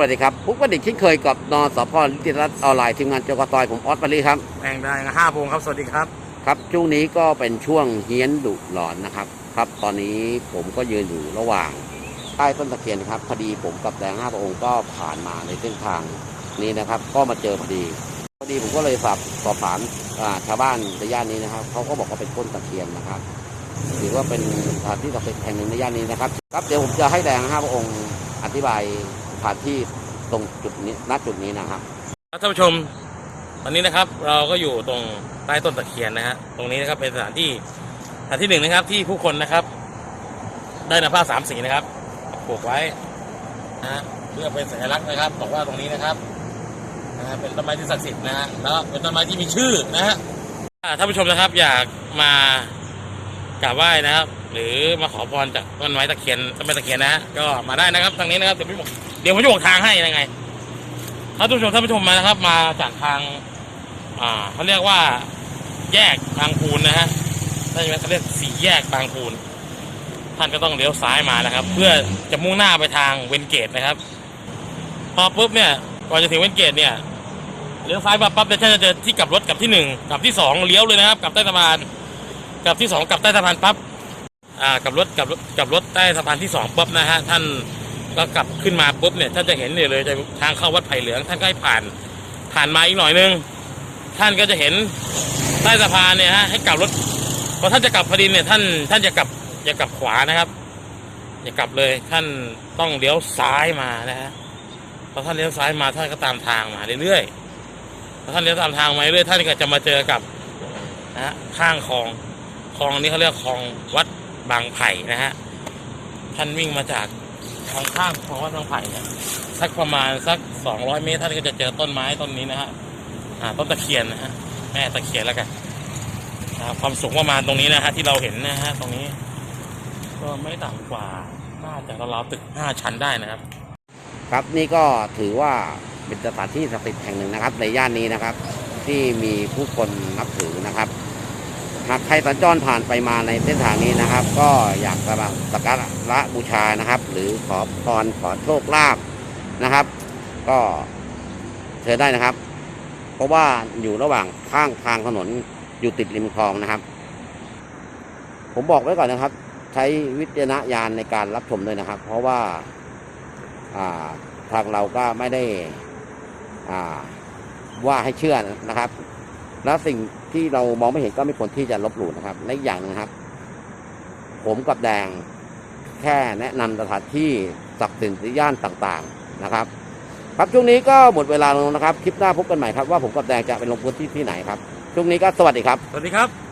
วัสดีครับปุ๊กประดิษฐ์เช่นเคยกับนสพลิติรัตน์ออนไลน์ทีมงานจกตอยผมออสปารีครับแปลงได้ห้าโมงครับสวัสดีครับครับช่วงนี้ก็เป็นช่วงเฮี้ยนดุหลอนนะครับครับตอนนี้ผมก็ยืนอยู่ระหว่างใต้ต้นตะเคียนครับพอดีผมกับแดงห้าพระองค์ก็ผ่านมาในเส้นทางนี้นะครับ ก็มาเจอพอดีพอดีผมก็เลยสอบสอบถามอ่าชาวบ้านในย่านนี้นะครับเขาก็บอกว่าเป็นต้นตะเคียนนะครับถือว่าเป็นสถานที่ศักดิ์สิทธิ์แห่งหนึ่งในย่านนี้นะครับครับเดี๋ยวผมจะให้แดงห้าพระองค์อธิบาย สถานที่ตรงจุดนี้ณจุดนี้นะครับท่านผู้ชมตอนนี้นะครับเราก็อยู่ตรงใต้ต้นตะเคียนนะฮะตรงนี้นะครับเป็นสถานที่สถานที่หนึ่งนะครับ ที่ผู้คนนะครับ ได้นำผ้าสามสีนะครับผูกไว้นะฮะเพื่อเป็นสัญลักษณ์นะครับบอกว่าตรงนี้นะครับนะฮะเป็นต้นไม้ที่ศักดิ์สิทธิ์นะฮะแล้วเป็นต้นไม้ที่มีชื่อนะฮะท่านผู้ชมนะครับอยากมากราบไหว้นะครับ หรือมาขอพรจากต้นไม้ตะเคียนต้นไม้ตะเคียนนะฮะก็มาได้นะครับทางนี้นะครับเดี๋ยวผมบอก ดี๋ยวผมจะบอกทางให้ยังไงท่านผู้ชมท่านผู้ชมมานะครับ มาจากทาง อ่าเขาเรียกว่าแยกบางพูนนะฮะได้ไหมเขาเรียกสี่แยกบางพูน ท่านก็ต้องเลี้ยวซ้ายมานะครับ เพื่อจะมุ่งหน้าไปทางเวนเกตนะครับ พอปุ๊บเนี่ยก่อนจะถึงเวนเกตเนี่ยเลี้ยวซ้ายมาปั๊บเนี่ยท่านจะเจอที่กลับรถกลับที่หนึ่งกลับที่สองเลี้ยวเลยนะครับกลับใต้สะพานกลับที่สองกลับใต้สะพานปั๊บอ่ากลับรถกลับรถกลับรถใต้สะพานที่สองปุ๊บนะฮะท่าน ก็กลับขึ้นมาปุ๊บเนี่ยท่านจะเห็นเนี่ยเลยจะทางเข้าวัดไผ่เหลืองท่านก็ให้ผ่าน ผ่านมาอีกหน่อยนึงท่านก็จะเห็นใต้สะพานเนี่ยฮะให้กลับรถพอท่านจะกลับพอดีเนี่ยท่านท่านจะกลับอย่ากลับขวานะครับ อย่ากลับเลยท่านต้องเลี้ยวซ้ายมานะฮะพอท่านเลี้ยวซ้ายมาท่านก็ตามทางมาเรื่อยๆพอท่านเลี้ยวตามทางมาเรื่อยท่านก็จะมาเจอกับนะฮะข้างคลองคลองนี้เขาเรียกคลองวัดบางไผ่นะฮะท่านวิ่งมาจาก ทางข้างของวัดบางไผ่เนี่ยสักประมาณสักสองร้อยเมตรท่านก็จะเจอต้นไม้ต้นนี้นะฮะอ่าต้นตะเคียนนะฮะแม่ตะเคียนแล้วกันความสูงประมาณตรงนี้นะฮะที่เราเห็นนะฮะตรงนี้ ก็ไม่ต่ำกว่าน่าจะราวๆตึกห้าชั้นได้นะครับ ครับนี่ก็ถือว่าเป็นสถานที่ศักดิ์สิทธิ์แห่งหนึ่งนะครับ ในย่านนี้นะครับ ที่มีผู้คนนับถือนะครับ หากใครสัญจรผ่านไปมาในเส้นทางนี้นะครับ ก็อยากจะมาสักการะบูชานะครับ หรือขอพรขอโชคลาภนะครับ ก็เชิญได้นะครับ เพราะว่าอยู่ระหว่างข้างทางถนนอยู่ติดริมคลองนะครับ ผมบอกไว้ก่อนนะครับ ใช้วิจารณญาณในการรับชมด้วยนะครับ เพราะว่าทางเราก็ไม่ได้ว่าให้เชื่อนะครับ แล้วสิ่งที่เรามองไม่เห็นก็ไม่ควรที่จะลบหลู่นะครับและอย่างนึงนะครับ ผมกับแดงแค่แนะนำสถานที่ศักดิ์สิทธิ์ย่านต่างๆนะครับ ครับช่วงนี้ก็หมดเวลาลงนะครับ คลิปหน้าพบกันใหม่ครับว่าผมกับแดงจะไปลงพื้นที่ที่ไหนครับช่วงนี้ก็สวัสดีครับ สวัสดีครับ